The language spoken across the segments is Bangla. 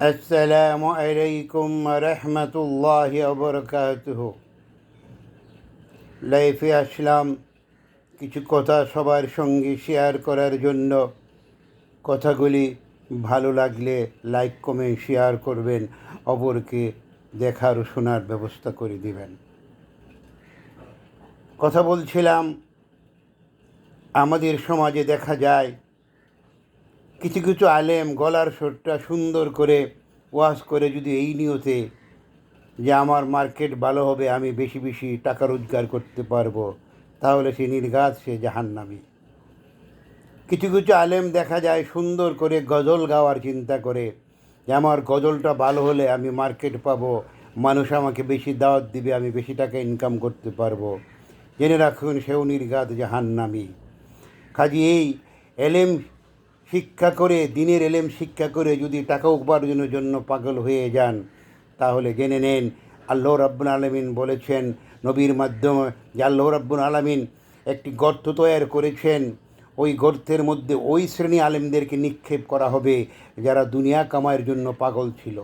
السلام عليكم ورحمة الله وبركاته লাইফে আসলাম কিছু কথা সবার সঙ্গে শেয়ার করার জন্য কথাগুলি ভালো লাগলে লাইক কমেন্ট শেয়ার করবেন অপরকে দেখার ও শোনার ব্যবস্থা করে দিবেন কথা বলছিলাম আমাদের সমাজে দেখা যায় কিছু কিছু আলেম গলার স্বরটা সুন্দর করে ওয়াশ করে যদি এই নিয়তে যে আমার মার্কেট ভালো হবে, আমি বেশি বেশি টাকা রোজগার করতে পারব, তাহলে সে নির্ঘাত সে জাহান্নামি। কিছু কিছু আলেম দেখা যায় সুন্দর করে গজল গাওয়ার চিন্তা করে যে আমার গজলটা ভালো হলে আমি মার্কেট পাবো, মানুষ আমাকে বেশি দাওয়াত দিবে, আমি বেশি টাকা ইনকাম করতে পারব। জেনে রাখুন সেও নির্ঘাত জাহান্নামি। কাজে এই এলেম শিক্ষা করে, দিনের এলেম শিক্ষা করে যদি টাকা উপার্জনের জন্য পাগল হয়ে যান, তাহলে জেনে নেন, আল্লাহ রাব্বুল আলমিন বলেছেন, নবীর মাধ্যমে যে আল্লাহ রাব্বুল আলমিন একটি গর্ত তৈরি করেছেন, ওই গর্তের মধ্যে ওই শ্রেণি আলেমদেরকে নিক্ষেপ করা হবে যারা দুনিয়া কামাইয়ের জন্য পাগল ছিল।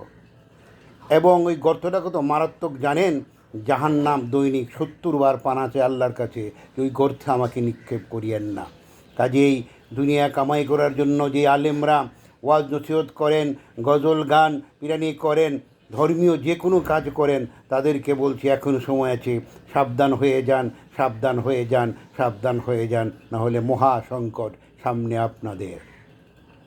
এবং ওই গর্তটা কত মারাত্মক জানেন, জাহান্নাম দৈনিক সত্তর বার পানাচে আল্লাহর কাছে ওই গর্তে আমাকে নিক্ষেপ করিয়েন না। কাজেই দুনিয়া কামাই করার জন্য যে আলেমরা ওয়াজ নসিহত করেন, গজল গান, পিরানি করেন, ধর্মীয় যে কোনো কাজ করেন, তাদেরকে বলছি এখন সময় আছে, সাবধান হয়ে যান, সাবধান হয়ে যান, সাবধান হয়ে যান, নাহলে মহা সংকট সামনে আপনাদের।